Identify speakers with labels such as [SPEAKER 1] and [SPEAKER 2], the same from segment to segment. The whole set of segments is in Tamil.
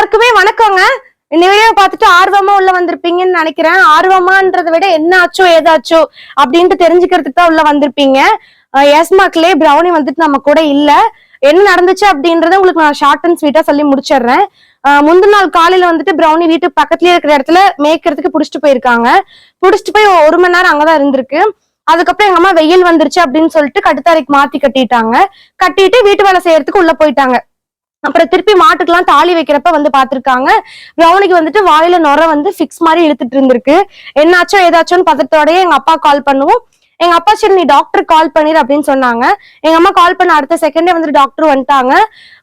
[SPEAKER 1] எல்லாருக்குமே வணக்கங்க. இந்த வீடியோ பார்த்துட்டு ஆர்வமா உள்ள வந்திருப்பீங்கன்னு நினைக்கிறேன். ஆர்வமான்றதை விட என்ன ஆச்சோ ஏதாச்சோ அப்படின்ட்டு தெரிஞ்சுக்கிறதுக்கு தான் உள்ள வந்திருப்பீங்க. எஸ் பிரௌனி வந்துட்டு நம்ம கூட இல்ல. என்ன நடந்துச்சு அப்படின்றத உங்களுக்கு நான் ஷார்ட் அண்ட் ஸ்வீட்டா சொல்லி முடிச்சிடுறேன். அஹ் முந்தின நாள் காலையில வந்துட்டு பிரௌனி வீட்டு பக்கத்துலயே இருக்கிற இடத்துல மேய்க்கிறதுக்கு புடிச்சிட்டு போயிருக்காங்க. புடிச்சிட்டு போய் ஒரு மணி நேரம் அங்கதான் இருந்திருக்கு. அதுக்கப்புறம் எங்க அம்மா வெயில் வந்துருச்சு அப்படின்னு சொல்லிட்டு கட்டுத்தாரைக்கு மாத்தி கட்டிட்டாங்க. கட்டிட்டு வீட்டு வேலை செய்யறதுக்கு உள்ள போயிட்டாங்க. அப்புறம் திருப்பி மாட்டுக்கெல்லாம் தாலி வைக்கிறப்ப வந்து பாத்திருக்காங்க பிரௌனிக்கு வந்துட்டு வாயில நுர வந்து ஃபிக்ஸ் மாதிரி இழுத்துட்டு இருந்திருக்கு. என்னாச்சோ ஏதாச்சோன்னு பதத்தோடய எங்க அப்பா கால் பண்ணுவோம். எங்க அப்பா சரி நீ டாக்டர் கால் பண்ணிரு அப்படின்னு சொன்னாங்க. எங்க அம்மா கால் பண்ண அடுத்த செகண்டே வந்துட்டு டாக்டர் வந்துட்டாங்க.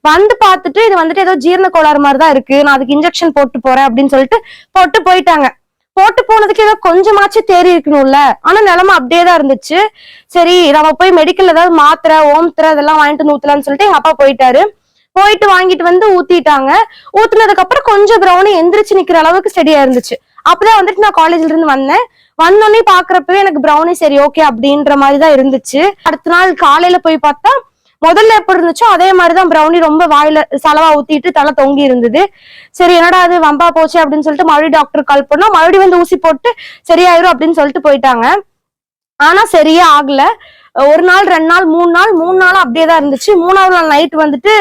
[SPEAKER 1] வந்து பார்த்துட்டு இது வந்துட்டு ஏதோ ஜீரண கோளாறு மாதிரி தான் இருக்கு. நான் அதுக்கு இன்ஜெக்ஷன் போட்டு போறேன் அப்படின்னு சொல்லிட்டு போட்டு போயிட்டாங்க. போட்டு போனதுக்கு ஏதோ கொஞ்சமாச்சும் தேறி இருக்கணும்ல. ஆனா நிலைமை அப்படியே தான் இருந்துச்சு. சரி நம்ம போய் மெடிக்கல் ஏதாவது மாத்திரை ஓமத்திரை இதெல்லாம் வாங்கிட்டு வந்து ஊத்தலாம்னு சொல்லிட்டு எங்க அப்பா போயிட்டாரு. போயிட்டு வாங்கிட்டு வந்து ஊத்திட்டாங்க. ஊத்துனதுக்கு அப்புறம் கொஞ்சம் பிரௌனி எந்திரிச்சு நிக்கிற அளவுக்கு ஸ்டெடியா இருந்துச்சு. அப்பதான் வந்துட்டு நான் காலேஜ்ல இருந்து வந்தேன். வந்தோடனே பாக்குறப்பவே எனக்கு பிரௌனி சரி ஓகே அப்படின்ற மாதிரி தான் இருந்துச்சு. அடுத்த நாள் காலையில போய் பார்த்தா முதல்ல எப்படி இருந்துச்சோ அதே மாதிரிதான் பிரௌனி ரொம்ப வாயில செலவா ஊத்திட்டு தலை தொங்கி இருந்தது. சரி என்னடா அது வம்பா போச்சு அப்படின்னு சொல்லிட்டு மறுபடியும் டாக்டர் கால் பண்ணோம். மறுபடியும் வந்து ஊசி போட்டு சரியாயிரும் அப்படின்னு சொல்லிட்டு போயிட்டாங்க. ஆனா சரியே ஆகல. ஒரு நாள் ரெண்டு நாள் மூணு நாள் மூணு நாள் அப்படியே தான் இருந்துச்சு. மூணாவது நாள் நைட் வந்துட்டு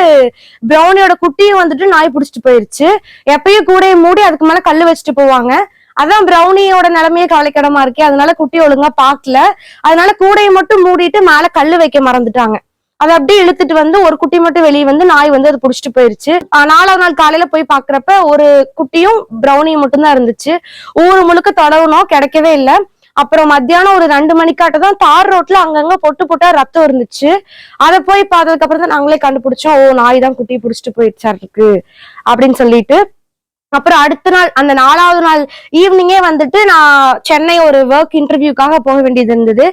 [SPEAKER 1] பிரௌனியோட குட்டியும் வந்துட்டு நாய் பிடிச்சிட்டு போயிருச்சு. எப்பயும் கூடையை மூடி அதுக்கு மேல கல் வச்சுட்டு போவாங்க. அதான் பிரௌனியோட நிலைமையே கவலைக்கிடமா இருக்கே. அதனால குட்டி ஒழுங்கா பாக்கல அதனால கூடையை மட்டும் மூடிட்டு மேல கல் வைக்க மறந்துட்டாங்க. அதை அப்படியே இழுத்துட்டு வந்து ஒரு குட்டி மட்டும் வெளியே வந்து நாய் வந்து அது புடிச்சிட்டு போயிருச்சு. நாலாவது நாள் காலையில போய் பாக்குறப்ப ஒரு குட்டியும் பிரௌனியும் மட்டும்தான் இருந்துச்சு. ஊரு முழுக்க தொடவணும் கிடைக்கவே இல்லை. அப்புறம் மத்தியானம் ஒரு ரெண்டு மணிக்காட்ட தான் தார் ரோட்ல அங்கங்க பொட்டு போட்டா ரத்தம் இருந்துச்சு. அதை போய் பார்த்ததுக்கு அப்புறம் தான் நாங்களே கண்டுபிடிச்சோம் ஓ நாய் தான் குட்டி புடிச்சிட்டு போயிடுச்சா இருக்கு அப்படின்னு சொல்லிட்டு. அப்புறம் அடுத்த நாள் அந்த நாலாவது நாள் ஈவினிங்கே வந்துட்டு நான் சென்னை ஒரு ஒர்க் இன்டர்வியூக்காக போக வேண்டியது இருந்தது.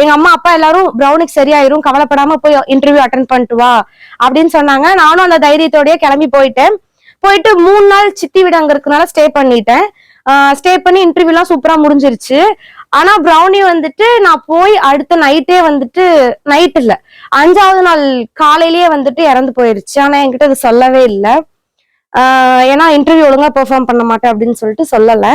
[SPEAKER 1] எங்க அம்மா அப்பா எல்லாரும் பிரௌனிக் சரியாயிரும் கவலைப்படாம போய் இன்டர்வியூ அட்டன் பண்ணிட்டு வா அப்படின்னு சொன்னாங்க. நானும் அந்த தைரியத்தோடயே கிளம்பி போயிட்டேன். போயிட்டு மூணு நாள் சித்தி வீடு அங்க இருக்கனால ஸ்டே பண்ணிட்டேன். ஸ்டே பண்ணி இன்டர்வியூலாம் சூப்பரா முடிஞ்சிருச்சு. ஆனா ப்ரௌனி வந்துட்டு நான் போய் அடுத்த நைட்டே வந்துட்டு நைட் இல்ல. அஞ்சாவது நாள் காலையிலேயே வந்துட்டு இறந்து போயிருச்சு. ஆனா என்கிட்ட அது சொல்லவே இல்லை. ஏன்னா இன்டர்வியூ ஒழுங்கா பெர்ஃபார்ம் பண்ண மாட்டேன் அப்படின்னு சொல்லிட்டு சொல்லல.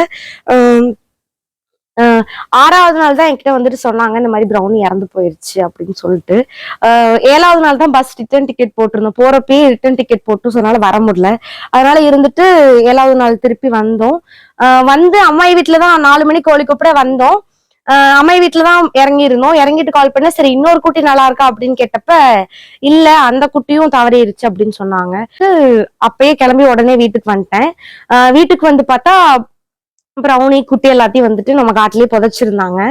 [SPEAKER 1] ஆறாவது நாள் தான் என்கிட்ட வந்துட்டு சொன்னாங்க இந்த மாதிரி ப்ரௌனி இறந்து போயிருச்சு அப்படின்னு சொல்லிட்டு. ஏழாவது நாள் தான் பஸ் ரிட்டர்ன் டிக்கெட் போட்டிருந்தோம். போறப்பயே ரிட்டர்ன் டிக்கெட் போட்டு சொன்னால வர முடியல. அதனால இருந்துட்டு ஏழாவது நாள் திருப்பி வந்தோம். வந்து அம்மாயி வீட்டுல தான் நாலு மணிக்கு கோழி வந்தோம். அம்மை அம்மாயி வீட்டுல தான் இறங்கி இருந்தோம் இறங்கிட்டு கால் பண்ண சரி இன்னொரு குட்டி நல்லா இருக்கா? அப்படின்னு கேட்டப்ப இல்ல அந்த குட்டியும் தவறிடுச்சு அப்படின்னு சொன்னாங்க. அப்பயே கிளம்பி உடனே வீட்டுக்கு வந்துட்டேன். வீட்டுக்கு வந்து பார்த்தா பிரௌனி குட்டி எல்லாத்தையும் வந்துட்டு நம்ம காட்டிலேயே புதைச்சிருந்தாங்க.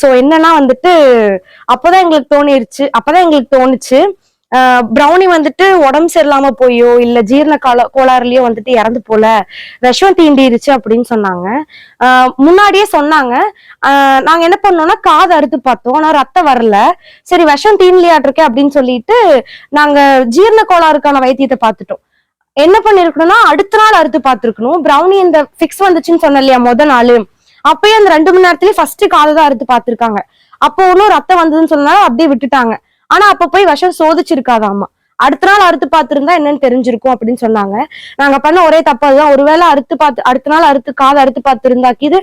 [SPEAKER 1] ஸோ என்னன்னா வந்துட்டு அப்போதான் எங்களுக்கு தோணிருச்சு. அப்போதான் எங்களுக்கு தோணுச்சு. பிரௌனி வந்துட்டு உடம்பு சரியில்லாம போயோ இல்ல ஜீரண கால கோளாறுலயோ வந்துட்டு இறந்து போல விஷம் தீண்டிருச்சு அப்படின்னு சொன்னாங்க. முன்னாடியே சொன்னாங்க. நாங்க என்ன பண்ணோம்னா காது அறுத்து பார்த்தோம். ஆனா ரத்தம் வரல. சரி விஷம் தீண்டலையாட்டிருக்கே அப்படின்னு சொல்லிட்டு நாங்க ஜீரண கோளாறுக்கான வைத்தியத்தை பார்த்துட்டோம். என்ன பண்ணிருக்கணும்னா அடுத்த நாள் அறுத்து பார்த்துருக்கணும். பிரௌனி இந்த ஃபிக்ஸ் வந்துச்சுன்னு சொன்ன இல்லையா முத நாள். அப்பயே அந்த ரெண்டு மணி நேரத்துலயே ஃபர்ஸ்ட் காதை தான் அறுத்து பார்த்திருக்காங்க. அப்போ ஒன்றும் ரத்தம் வந்ததுன்னு சொன்னாலும் அப்படியே விட்டுட்டாங்க. ஆனா அப்ப போய் விஷம் சோதிச்சிருக்காதாமா? அடுத்த நாள் அறுத்து பார்த்திருந்தா என்னன்னு தெரிஞ்சிருக்கும் அப்படின்னு சொன்னாங்க. நாங்க பண்ண ஒரே தப்பு அதுதான். ஒருவேளை அறுத்து பார்த்து அடுத்த நாள் அறுத்து காதை அறுத்து பார்த்திருந்தாக்கி இது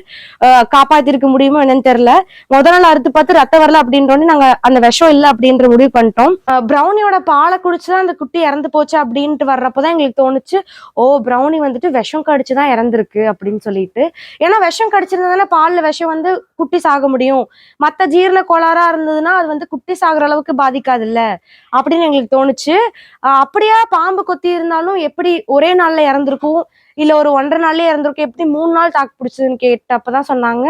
[SPEAKER 1] காப்பாத்திருக்க முடியுமோ என்னன்னு தெரியல. முதல் நாள் அறுத்து பார்த்து ரத்தம் வரல அப்படின்றோன்னு நாங்க அந்த விஷம் இல்லை அப்படின்ற முடிவு பண்ணிட்டோம். பிரௌனியோட பாலை குடிச்சுதான் அந்த குட்டி இறந்து போச்சு அப்படின்ட்டு வர்றப்பதான் எங்களுக்கு தோணுச்சு ஓ பிரௌனி வந்துட்டு விஷம் கடிச்சுதான் இறந்துருக்கு அப்படின்னு சொல்லிட்டு. ஏன்னா விஷம் கடிச்சிருந்ததுன்னா பாலில் விஷம் வந்து குட்டி சாக முடியும். மத்த ஜீரண கோளாறா இருந்ததுன்னா அது வந்து குட்டி சாகுற அளவுக்கு பாதிக்காது இல்ல அப்படின்னு எங்களுக்கு தோணுச்சு. அப்படியா பாம்பு கொத்தி இருந்தாலும் எப்படி ஒரே நாள்ல இறந்துருக்கும்? இல்ல ஒரு ஒன்றரை நாள்லயே இறந்துருக்கும். எப்படி மூணு நாள் தாக்கு பிடிச்சதுன்னு கேட்டப்பதான் சொன்னாங்க.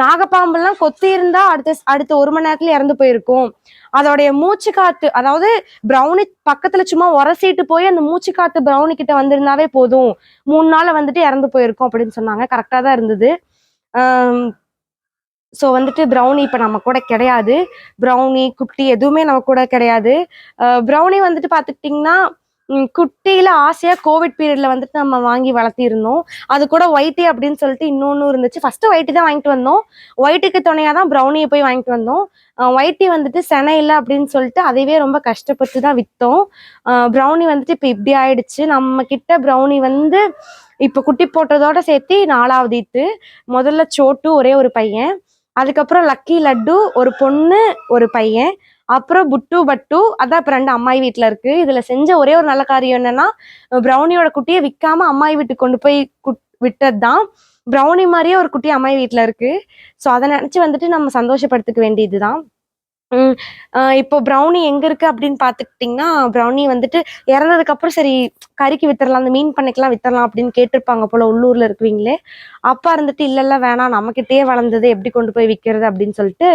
[SPEAKER 1] நாகப்பாம்பு எல்லாம் கொத்தி இருந்தா அடுத்த அடுத்த ஒரு மணி நேரத்துல இறந்து போயிருக்கும். அதோடைய மூச்சு காத்து அதாவது பிரௌனி பக்கத்துல சும்மா உரசிட்டு போய் அந்த மூச்சு காத்து பிரௌனி கிட்ட வந்திருந்தாவே போதும். மூணு நாள் வந்துட்டு இறந்து போயிருக்கும் அப்படின்னு சொன்னாங்க. கரெக்டா தான் இருந்தது. ஸோ வந்துட்டு ப்ரௌனி இப்போ நம்ம கூட கிடையாது. ப்ரௌனி குட்டி எதுவுமே நம்ம கூட கிடையாது. ப்ரௌனி வந்துட்டு பார்த்துக்கிட்டிங்கன்னா குட்டியில ஆசையா கோவிட் பீரியட்ல வந்துட்டு நம்ம வாங்கி வளர்த்திருந்தோம். அது கூட ஒயிட்டி அப்படின்னு சொல்லிட்டு இன்னொன்னு இருந்துச்சு. ஃபர்ஸ்ட் ஒயிட்டி தான் வாங்கிட்டு வந்தோம். ஒயிட்டுக்கு துணையா தான் ப்ரௌனியை போய் வாங்கிட்டு வந்தோம். ஒயிட்டி வந்துட்டு செனை இல்லை அப்படின்னு சொல்லிட்டு அதையவே ரொம்ப கஷ்டப்பட்டு தான் விற்றோம் ப்ரௌனி வந்துட்டு இப்போ இப்படி ஆயிடுச்சு. நம்ம கிட்ட ப்ரௌனி வந்து இப்போ குட்டி போட்டதோட சேர்த்து நாலாவது இத்து முதல்ல சோட்டு ஒரே ஒரு பையன். அதுக்கப்புறம் லக்கி லட்டு ஒரு பொண்ணு ஒரு பையன். அப்புறம் புட்டு பட்டு அதான் இப்போ ரெண்டு அம்மாய் வீட்டில் இருக்கு. இதில் செஞ்ச ஒரே ஒரு நல்ல காரியம் என்னன்னா ப்ரௌனியோட குட்டியை விற்காம அம்மாய் வீட்டுக்கு கொண்டு போய் விட்டது தான் ப்ரௌனி மாதிரியே ஒரு குட்டி அம்மாய் வீட்டில் இருக்கு. ஸோ அதை நினச்சி வந்துட்டு நம்ம சந்தோஷப்படுத்திக்க வேண்டியது தான் இப்போ ப்ரௌனி எங்க இருக்கு அப்படின்னு பார்த்துக்கிட்டிங்கன்னா ப்ரௌனி வந்துட்டு இறந்ததுக்கு அப்புறம் சரி கறிக்கு வித்துறலாம் அந்த மீன் பண்ணைக்கெல்லாம் வித்துடலாம் அப்படின்னு கேட்டிருப்பாங்க போல உள்ளூர்ல இருக்குவீங்களே. அப்பா இருந்துட்டு இல்ல இல்ல வேணாம் நம்மகிட்டயே வளர்ந்தது எப்படி கொண்டு போய் விற்கிறது அப்படின்னு சொல்லிட்டு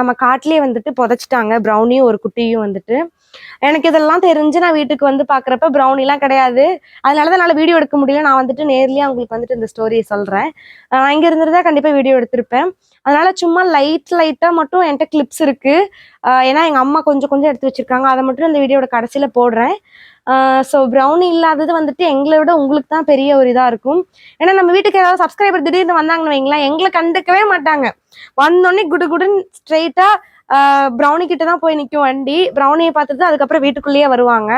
[SPEAKER 1] நம்ம காட்டிலேயே வந்துட்டு புதைச்சிட்டாங்க ப்ரௌனியும் ஒரு குட்டியும் வந்துட்டு. எனக்கு இதெல்லாம் தெரிஞ்சு நான் வீட்டுக்கு வந்து பாக்குறப்ப ப்ரௌனிலாம் கிடையாது. அதனால தான் என்னால் வீடியோ எடுக்க முடியல. நான் வந்துட்டு நேர்லயே உங்களுக்கு வந்துட்டு இந்த ஸ்டோரியை சொல்றேன். நான் இங்க இருந்திருந்தா கண்டிப்பா வீடியோ எடுத்திருப்பேன். அதனால சும்மா லைட் லைட்டா மட்டும் என்கிட்ட கிளிப்ஸ் இருக்கு. ஏன்னா எங்க அம்மா கொஞ்சம் கொஞ்சம் எடுத்து வச்சிருக்காங்க. அதை மட்டும் இந்த வீடியோட கடைசியில போடுறேன். ஸோ ப்ரௌனி இல்லாதது வந்துட்டு எங்களை விட உங்களுக்கு தான் பெரிய ஒரு இதா இருக்கும். ஏன்னா நம்ம வீட்டுக்கு ஏதாவது சப்ஸ்கிரைபர் திடீர்னு வந்தாங்கன்னு வைங்களேன் எங்களை கண்டுக்கவே மாட்டாங்க. வந்தோடனே குடு குடுன்னு ஸ்ட்ரெயிட்டா ப்ரௌனி கிட்ட தான் போய் நிற்கும் வண்டி. ப்ரௌனியை பார்த்துட்டு அதுக்கப்புறம் வீட்டுக்குள்ளேயே வருவாங்க.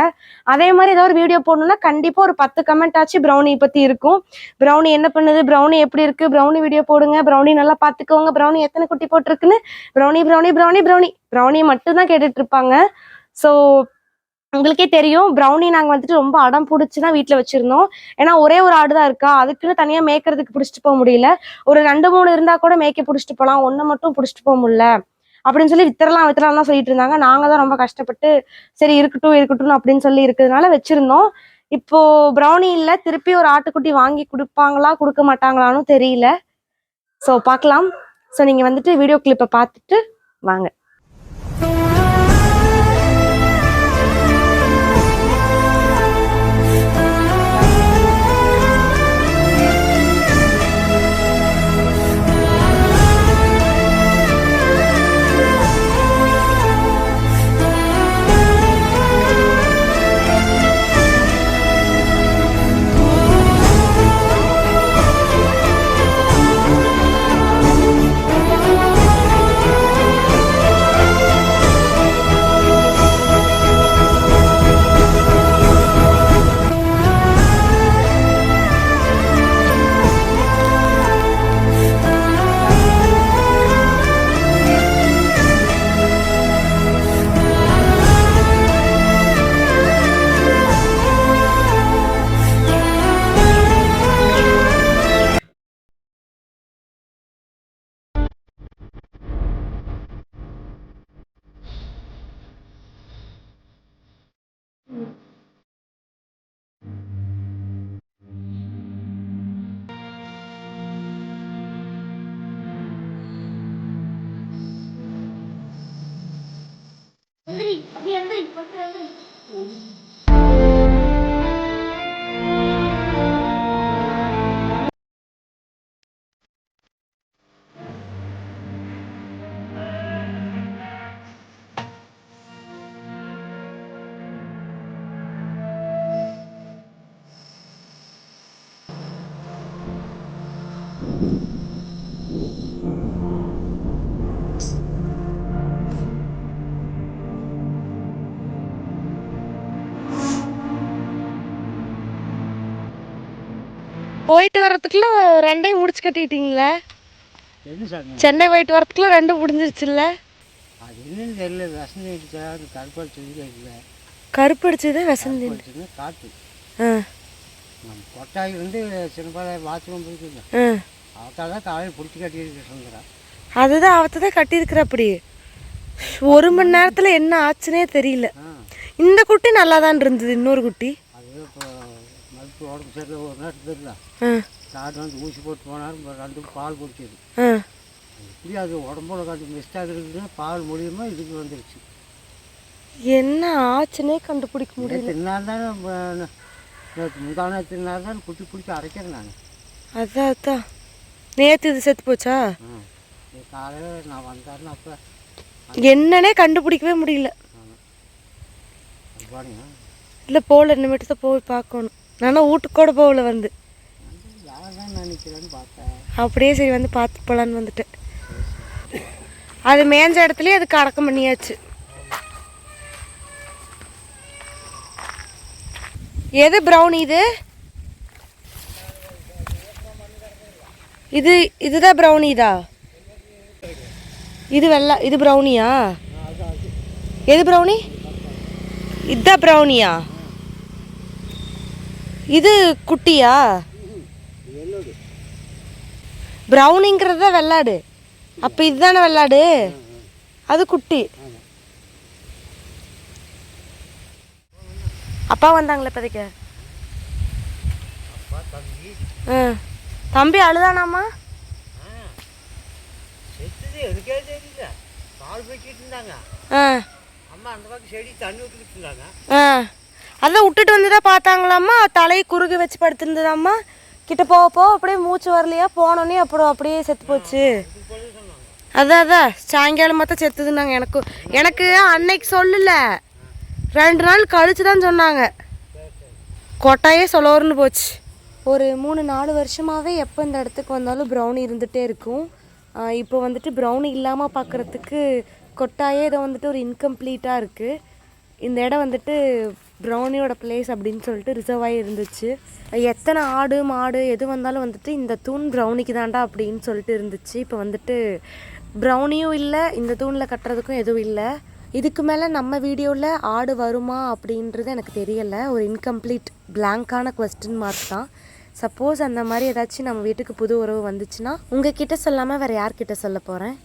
[SPEAKER 1] அதே மாதிரி ஏதாவது ஒரு வீடியோ போடணும்னா கண்டிப்பாக ஒரு பத்து கமெண்ட் ஆச்சு ப்ரௌனி பற்றி இருக்கும். ப்ரௌனி என்ன பண்ணுது? ப்ரௌனி எப்படி இருக்கு? ப்ரௌனி வீடியோ போடுங்க. ப்ரௌனி நல்லா பார்த்துக்கோங்க. ப்ரௌனி எத்தனை குட்டி போட்டிருக்குன்னு? Brownie Brownie Brownie Brownie Brownie மட்டும் தான் கேட்டுட்டு இருப்பாங்க ஸோ உங்களுக்கே தெரியும் ப்ரௌனி நாங்கள் வந்துட்டு ரொம்ப அடம் பிடிச்சி தான் வீட்டில் வச்சுருந்தோம். ஏன்னா ஒரே ஒரு ஆடு தான் இருக்கா? அதுக்குன்னு தனியாக மேய்க்கிறதுக்கு பிடிச்சிட்டு போக முடியல. ஒரு ரெண்டு மூணு இருந்தால் கூட மேய்க்க பிடிச்சிட்டு போகலாம் ஒன்று மட்டும் பிடிச்சிட்டு போக முடியல. அப்படின்னு சொல்லி வித்தரலாம் வித்தரலாம் தான் சொல்லிட்டு இருந்தாங்க நாங்கள் தான் ரொம்ப கஷ்டப்பட்டு சரி இருக்கட்டும் இருக்கட்டும் அப்படின்னு சொல்லி இருக்கிறதுனால வச்சிருந்தோம். இப்போ ப்ரௌனி இல்ல திருப்பி ஒரு ஆட்டுக்குட்டி வாங்கி கொடுப்பாங்களா கொடுக்க மாட்டாங்களான்னு தெரியல. ஸோ பார்க்கலாம். ஸோ நீங்கள் வந்துட்டு வீடியோ கிளிப்பை பார்த்துட்டு வாங்க. orí போயிட்டு வர்றதுக்குள்ள ரெண்டையும் முடிச்சு கட்டிட்டீங்களே? சென்னை போயிட்டு வரதுக்குள்ள ரெண்டும் முடிஞ்சிருச்சுல்ல?
[SPEAKER 2] அது என்னன்னு தெரியல. விஷம் அடிச்சா அது கருப்படிச்சது இல்லை.
[SPEAKER 1] கருப்படிச்சது வசந்தி
[SPEAKER 2] கருப்படிச்சது காற்று. நம்ம கொட்டாய் வந்து சின்னப்பாளைய பாத்ரூம் போயிட்டு அவத்தால் தான் காலையில் பிடிச்சி சொன்னான்
[SPEAKER 1] அதுதான் அவத்த தான் கட்டியிருக்கிற அப்படி. ஒரு மணி நேரத்துல என்ன ஆச்சுனே தெரியல. இந்த குட்டி நல்லா தான் இருந்தது இன்னொரு குட்டி.
[SPEAKER 2] உடம்பு சரியில்லை ஒரு நேரத்துக்கு தெரியல. டாக்டர் வந்து ஊசி போட்டு போனார் இப்போ ரெண்டு பால் குடிச்சது. இப்படி அது உடம்போட காட்டு மிஸ்டாக இருக்குதுன்னு பால் மூலியமா இதுக்கு வந்துருச்சு.
[SPEAKER 1] என்ன ஆச்சுனே கண்டுபிடிக்க முடியல.
[SPEAKER 2] நேற்று என்ன தானே நேற்று முந்தானே தின்னார் தான் குட்டி பிடிச்சி அரைக்கிறேன் நான்.
[SPEAKER 1] அதான் அதான். நேத்து இது செத்து போச்சா?
[SPEAKER 2] காலையில் நான் வந்தாருன்னு அப்போ
[SPEAKER 1] என்னன்னே கண்டுபிடிக்கவே முடியல. இல்லை போகல இனிமேட்டு தான் போய் பார்க்கணும். நானும் வீட்டுக்கு கூட போகல வந்து. அப்படியே சரி வந்து பார்த்து போகலான்னு வந்துட்டேன். அது மேஞ்ச இடத்துலயே அதுக்கு அடக்கம் பண்ணியாச்சு. எது ப்ரௌன் இது? இது இதுதான் ப்ரௌனிதா இது? வெள்ளை இது ப்ரௌனியா எது ப்ரௌனி இதுதான் ப்ரௌனியா இது குட்டியா? ப்ரௌனிங்கிறது தான் வெள்ளாடு. அப்போ இதுதானே வெள்ளாடு? அது குட்டி. அப்பா வந்தாங்களே இப்போதைக்கு?
[SPEAKER 2] தம்பி
[SPEAKER 1] ஆ. தம்பி அழுதானாம்மா?
[SPEAKER 2] செத்துது எனக்கே தெரியல. பால் இருந்தாங்க. அம்மா அந்த பக்கம் செடி தண்ணி விட்டுக்கிட்டு இருந்தாங்க.
[SPEAKER 1] அதான் விட்டுட்டு வந்து தான் பார்த்தாங்களாம்மா. தலையை குறுகு வச்சு படுத்திருந்ததாம்மா. கிட்ட போக போக அப்படியே மூச்சு வரலையா? போனோடனே அப்புறம் அப்படியே செத்து போச்சு. அதான் அதான். சாயங்காலம் பார்த்தா செத்துதுன்னாங்க எனக்கும். எனக்கு அன்னைக்கு சொல்லல. ரெண்டு நாள் கழிச்சு தான் சொன்னாங்க. கொட்டாயே சொலோர்னு போச்சு. ஒரு மூணு நாலு வருஷமாகவே எப்போ இந்த இடத்துக்கு வந்தாலும் ப்ரௌனி இருந்துகிட்டே இருக்கும். இப்போ வந்துட்டு ப்ரௌனி இல்லாமல் பார்க்குறதுக்கு கொட்டாயே இதை வந்துட்டு ஒரு இன்கம்ப்ளீட்டாக இருக்குது இந்த இடம் வந்துட்டு ப்ரௌனியோட பிளேஸ் அப்படின்னு சொல்லிட்டு ரிசர்வ் ஆகி இருந்துச்சு. எத்தனை ஆடு மாடு எது வந்தாலும் வந்துட்டு இந்த தூண் ப்ரௌனிக்கு தாண்டா அப்படின்னு சொல்லிட்டு இருந்துச்சு. இப்போ வந்துட்டு ப்ரௌனியும் இல்லை இந்த தூணில் கட்டுறதுக்கும் எதுவும் இல்லை. இதுக்கு மேலே நம்ம வீடியோவில் ஆடு வருமா அப்படின்றது எனக்கு தெரியலை. ஒரு இன்கம்ப்ளீட் பிளாங்கான கொஸ்டின் மார்க் தான். சப்போஸ் அந்த மாதிரி ஏதாச்சும் நம்ம வீட்டுக்கு புது உறவு வந்துச்சுன்னா உங்ககிட்ட சொல்லாமல் வேறு யார்கிட்ட சொல்ல போகிறேன்